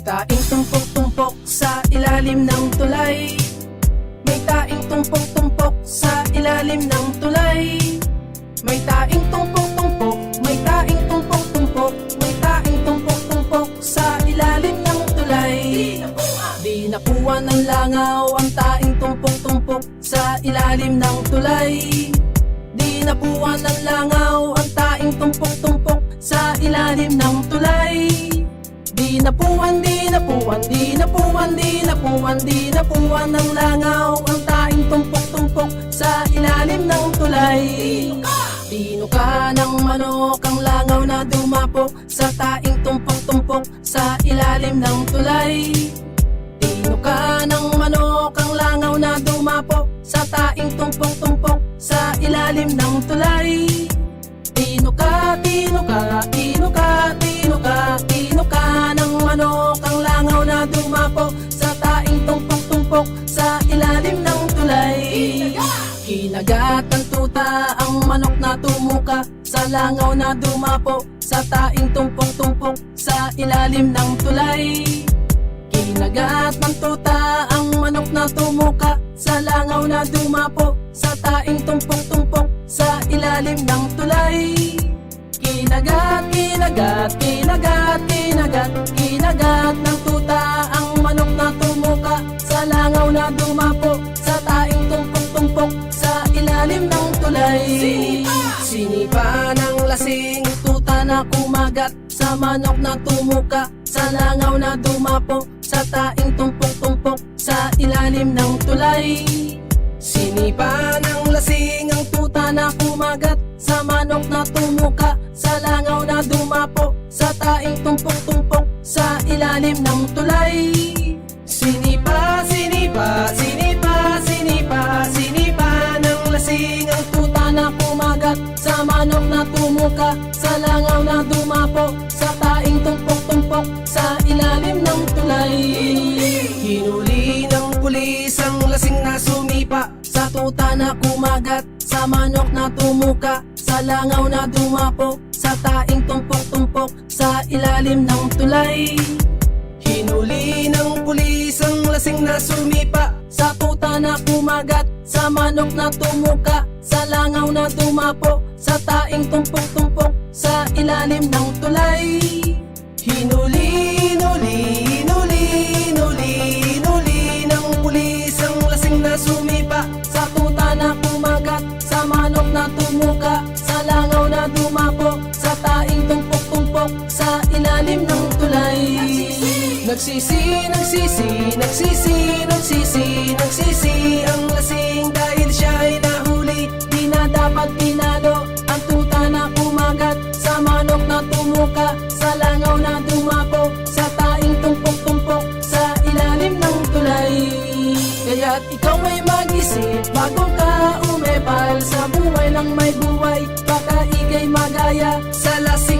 taing tumpok-tumpok sa ilalim ng tulay. May taing tumpok-tumpok sa ilalim ng tulay. May taing tumpok-tumpok, may taing tumpok-tumpok May taing tumpok-tumpok sa ilalim ng tulay. Di nakuha ng langaw ang taing tumpok-tumpok sa ilalim ng tulay. Di napuan ng langaw ang taing tumpok-tumpok sa ilalim ng tulay di napuan, di napuan ng langaw ang taing tumpok-tumpok sa ilalim ng tulay. Tinuka ng manok ang langaw na dumapo sa taing tumpok-tumpok sa ilalim ng tulay. Tinuka ng manok ang langaw na dumapo ilalim ng tulay. Kinagat ng tuta ang manok na tumuka. Sa langaw na dumapo sa taing tumpok-tumpok sa ilalim ng tulay. Kinagat ng tuta ang manok na tumuka. Sa langaw na dumapo sa taing tumpok-tumpok sa ilalim ng tulay. Kinagat, kinagat, na dumapo sa taing tumpok-tumpok sa ilalim ng tulay. Sinipa ng lasing tuta na kumagat sa manok na tumuka sa langaw na dumapo sa taing tumpok-tumpok sa ilalim ng tulay. Sinipa ng lasing ang tuta na kumagat sa manok na tumuka sa langaw na dumapo sa taing tumpok-tumpok sa ilalim ng tulay. Manok na tumuka sa langaw na dumapo sa taing tumpok-tumpok sa ilalim ng tulay. Hinuli ng pulis ang lasing na sumipa sa tuta na kumagat sa manok na tumuka sa langaw na dumapo sa taing tumpok-tumpok sa ilalim ng tulay. Hinuli ng pulis ang lasing na sumipa sa tuta na kumagat sa manok na tumuka sa langaw na dumapo sa taing tumpok-tumpok sa ilalim ng tulay. Hinuli, hinuli, hinuli, hinuli, hinuli ng pulis ang lasing na sumipa sa tuta na kumagat sa manok na tumuka sa langaw na dumapo sa taing tumpok-tumpok sa ilalim ng tulay. Nagsisi, nagsisi, nagsisi, nagsisi, nagsisi Ang ikaw ay mag-isip Bago ka umepal Sa buhay ng may buhay. Baka ikay magaya Sa sumi